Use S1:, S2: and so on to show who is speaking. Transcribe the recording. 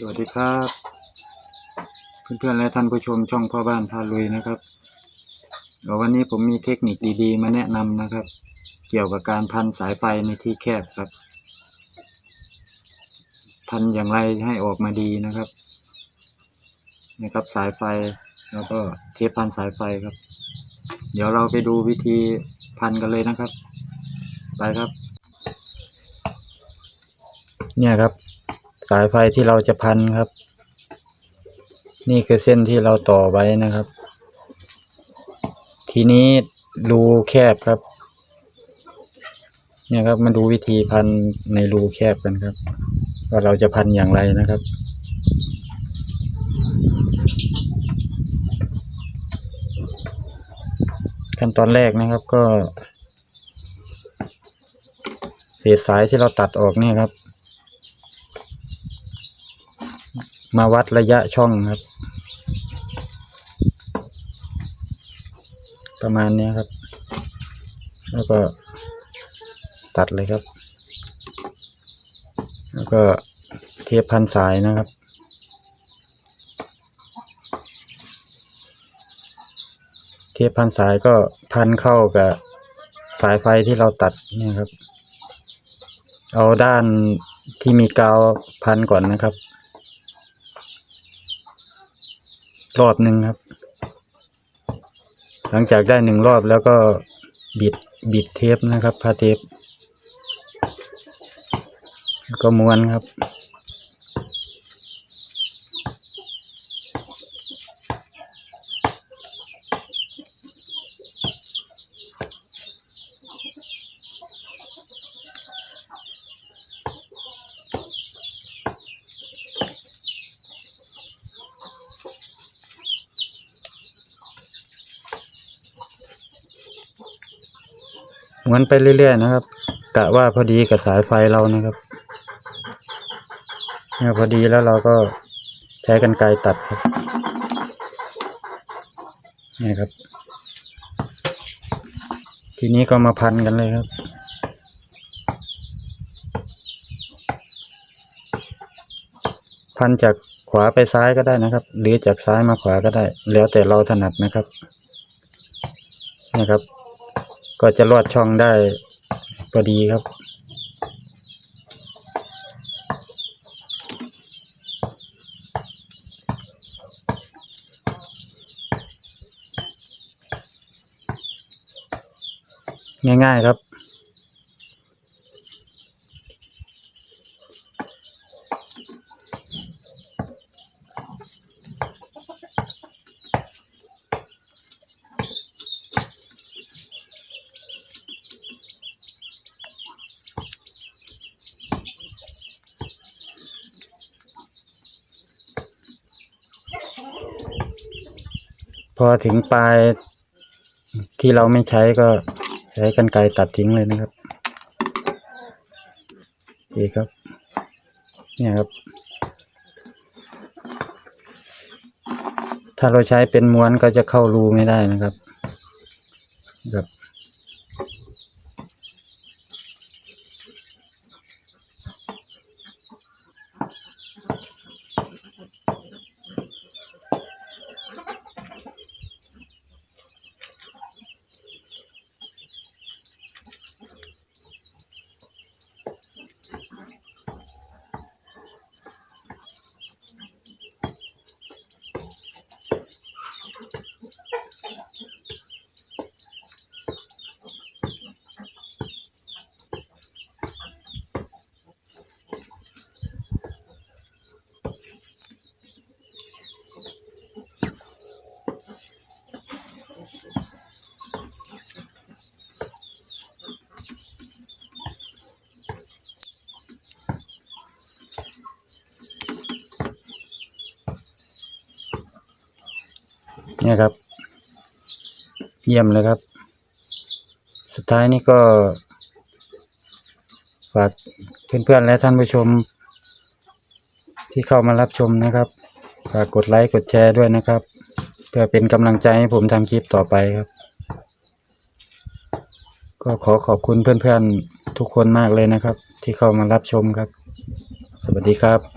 S1: สวัสดีครับ เพื่อนๆและท่านผู้ชมช่องพ่อบ้านพาลุยนะครับเดี๋ยววันนี้ผมมีเทคนิคดีๆ มาแนะนำนะครับ เกี่ยวกับการพันสายไฟในที่แคบครับ พันอย่างไรให้ออกมาดีนะครับนะครับสายไฟแล้วก็เทปพันสายไฟครับ เดี๋ยวเราไปดูวิธีพันกันเลยนะครับ ไปครับ เนี่ยครับ สายไฟที่เราจะพันครับ นี่คือเส้นที่เราต่อไว้นะครับ ทีนี้รูแคบครับ เนี่ยครับมาดูวิธีพันในรูแคบกันครับ ว่าเราจะพันอย่างไรนะครับขั้นตอนแรกนะครับก็เศษสายที่เราตัดออกเนี่ยครับ มาวัดระยะช่องครับ ประมาณนี้ครับ แล้วก็ตัดเลยครับ แล้วก็เทปพันสายนะครับเทปพันสายก็พันเข้ากับสายไฟที่เราตัดนี่ครับ เอาด้านที่มีกาวพันก่อนนะครับ รอบหนึ่งครับ หลังจากได้หนึ่งรอบแล้วก็บิดบิดเทปนะครับพาเทปแล้วก็ม้วนครับ ม้วนไปเรื่อย ๆ นะครับ กะว่าพอดีกับสายไฟเรานะครับเนี่ยพอดีแล้วเราก็ใช้กันไกรตัดครับนี่ครับ ทีนี้ก็มาพันกันเลยครับพันจากขวาไปซ้ายก็ได้นะครับ หรือจากซ้ายมาขวาก็ได้ แล้วแต่เราถนัดนะครับนะครับ ก็จะลอดช่องได้พอดีครับ ง่ายๆครับ พอถึงปลายที่เราไม่ใช้ก็ใช้กันไกรตัดทิ้งเลยนะครับดีครับ เนี่ยครับ ถ้าเราใช้เป็นม้วนก็จะเข้ารูไม่ได้นะครับแบบ เนี่ยครับ เยี่ยมเลยครับ สุดท้ายนี่ก็ ฝากเพื่อนๆและท่านผู้ชม ที่เข้ามารับชมนะครับ ฝากกดไลค์กดแชร์ด้วยนะครับ เพื่อเป็นกำลังใจให้ผมทำคลิปต่อไปครับ ก็ขอขอบคุณเพื่อนๆทุกคนมากเลยนะครับ ที่เข้ามารับชมครับ สวัสดีครับ